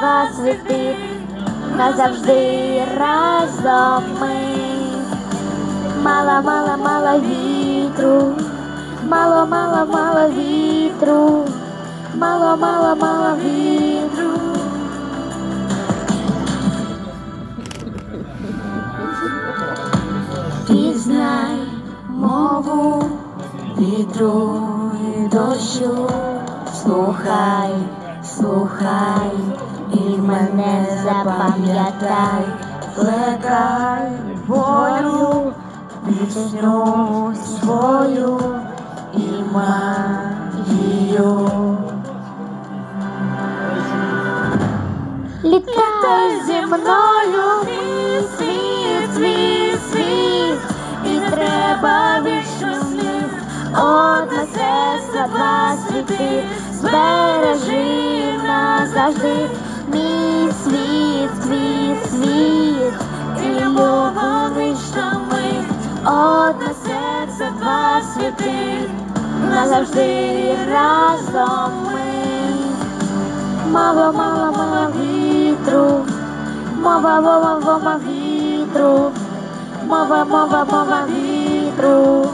два світи, назавжди разом ми. Мало, мало вітру, мало, мало, мало вітру, мало, мало, мало вітру. Пізнай мову вітру і дощу, слухай, слухай, і мене запам'ятай, плекай волю, пісню свою і магію. Літай зі мною, мій світ, світ, світ, і треба більше слів. Одне серце, два світи, збережи назавжди, мій світ, світ, світ, і любов вічна ми. Одне серце, два світи, назавжди разом ми. Мова, мова, мова вітру, мова, мова, мова вітру, мова, мова, мова вітру.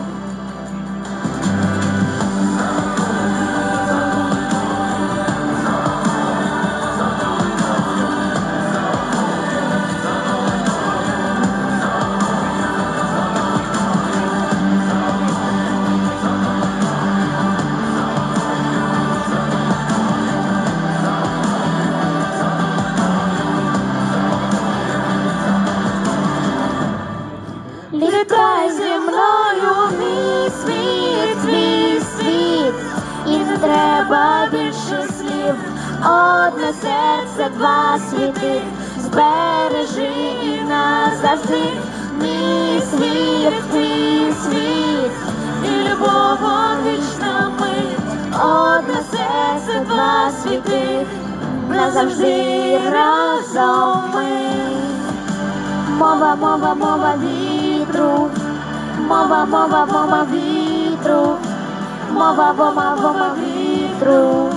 Більше. Одне серце, два світи, збережи і назавжди, мій світ, твій світ, і любов вічна ми. Одне серце, два світи, назавжди разом ми. Мова, мова, мова вітру, мова, мова, мова вітру, мова, мова, мова вітру.